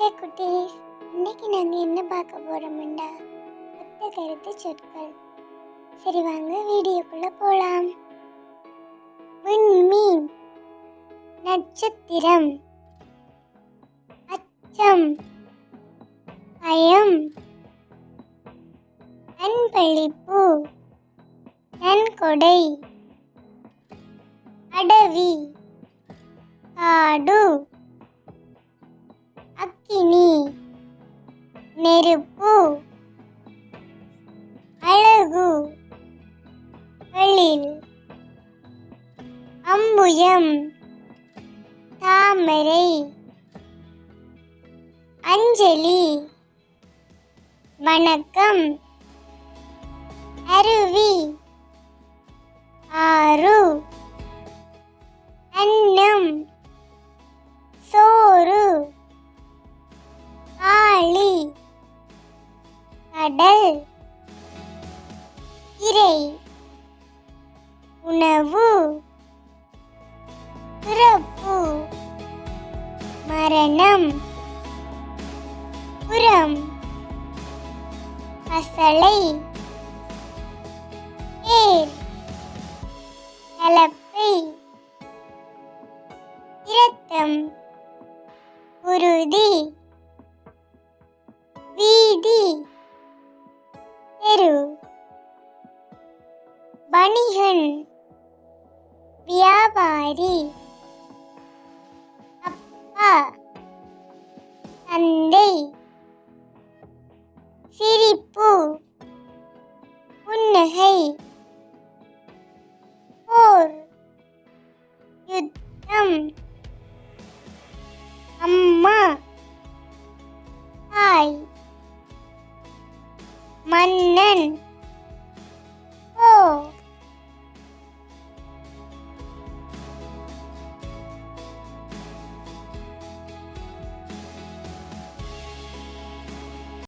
ஹே குட்டீஸ் இன்னைக்கு நாங்கள் என்ன பார்க்க போகிறோம்டா பத்து கருத்து சொற்கள். சரி வாங்க வீடியோக்குள்ளே போகலாம் விண்மீன் நட்சத்திரம். அச்சம். பயம். அன்பளிப்பு. நன்கொடை. அடவி. காடு அக்னி நெருப்பு. அழகு. எழில் அம்புயம். தாமரை. அஞ்சலி. வணக்கம். அருவி. ஆறு. கடல். இறை. உணவு. பிறப்பு. மரணம். புறம். அசலை. பேர். கலப்பை. இரத்தம். உறுதி. வீதி. வணிகன் வியாபாரி. அப்பா தந்தை சிரிப்பு புன்னகை போர் யுத்தம் அம்மா தாய் மன்னன்.